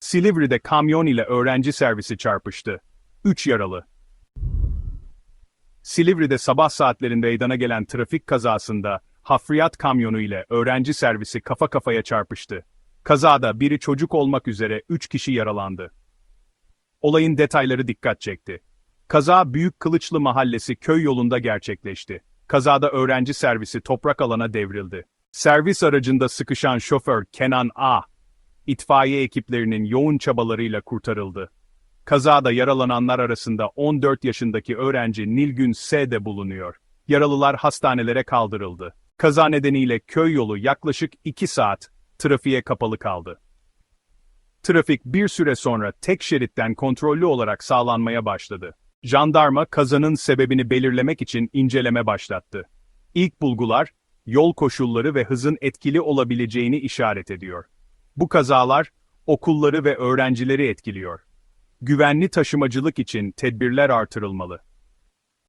Silivri'de kamyon ile öğrenci servisi çarpıştı. 3 yaralı. Silivri'de sabah saatlerinde meydana gelen trafik kazasında hafriyat kamyonu ile öğrenci servisi kafa kafaya çarpıştı. Kazada biri çocuk olmak üzere 3 kişi yaralandı. Olayın detayları dikkat çekti. Kaza Büyük Kılıçlı Mahallesi köy yolunda gerçekleşti. Kazada öğrenci servisi toprak alana devrildi. Servis aracında sıkışan şoför Kenan A. itfaiye ekiplerinin yoğun çabalarıyla kurtarıldı. Kazada yaralananlar arasında 14 yaşındaki öğrenci Nilgün S. de bulunuyor. Yaralılar hastanelere kaldırıldı. Kaza nedeniyle köy yolu yaklaşık 2 saat trafiğe kapalı kaldı. Trafik bir süre sonra tek şeritten kontrollü olarak sağlanmaya başladı. Jandarma kazanın sebebini belirlemek için inceleme başlattı. İlk bulgular, yol koşulları ve hızın etkili olabileceğini işaret ediyor. Bu kazalar, okulları ve öğrencileri etkiliyor. Güvenli taşımacılık için tedbirler artırılmalı.